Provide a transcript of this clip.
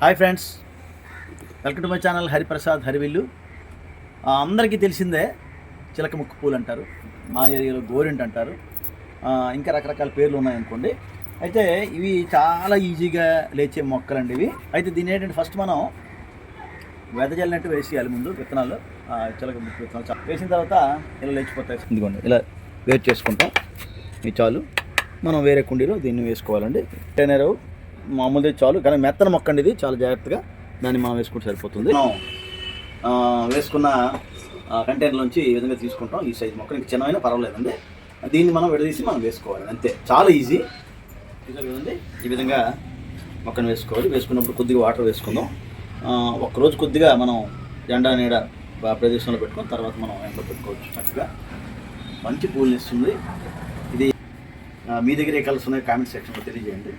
Hi friends. Welcome to my channel Hariprasad Harivillu. అందరికీ తెలిసిందే చిలక ముక్కు పూలు అంటారు మా ఏరియాలో గోరింట్ అంటారు. ఇంకా రకరకాల పేర్లు ఉన్నాయనుకోండి. అయితే ఇవి చాలా ఈజీగా లేచే మొక్కలండి ఇవి. అయితే దీని ఏంటంటే ఫస్ట్ మనం వెదజల్లినట్టు వేసేయాలి ముందు విత్తనాలు చిలక ముక్కు విత్తనాలు వేసిన తర్వాత ఇలా లేచిపోతాయి. ఇదిగోండి ఇలా వేరు చేసుకుంటాం. ఇవి చాలు. మనం వేరే కుండీలో దీన్ని వేసుకోవాలండి. టెనరు మామూలుదే చాలు. కానీ మెత్తన మొక్కండి ఇది చాలా జాగ్రత్తగా దాన్ని మనం వేసుకుంటే సరిపోతుంది. వేసుకున్న కంటైనర్లోంచి ఈ విధంగా తీసుకుంటాం. ఈ సైజ్ మొక్క ఇంకా చిన్నమైనా పర్వాలేదండి. దీన్ని మనం విడదీసి మనం వేసుకోవాలి. అంతే. చాలా ఈజీ కదండి ఈ విధంగా మొక్కను వేసుకోవాలి. వేసుకున్నప్పుడు కొద్దిగా వాటర్ వేసుకుందాం. ఒక్కరోజు కొద్దిగా మనం ఎండ నీడ ప్రదేశంలో పెట్టుకుని తర్వాత మనం ఎండలో పెట్టుకోవచ్చు చక్కగా. మంచి పూలు ఇస్తుంది ఇది మీ దగ్గర ఏ కలర్స్ ఉన్నాయో కామెంట్ సెక్షన్లో తెలియజేయండి.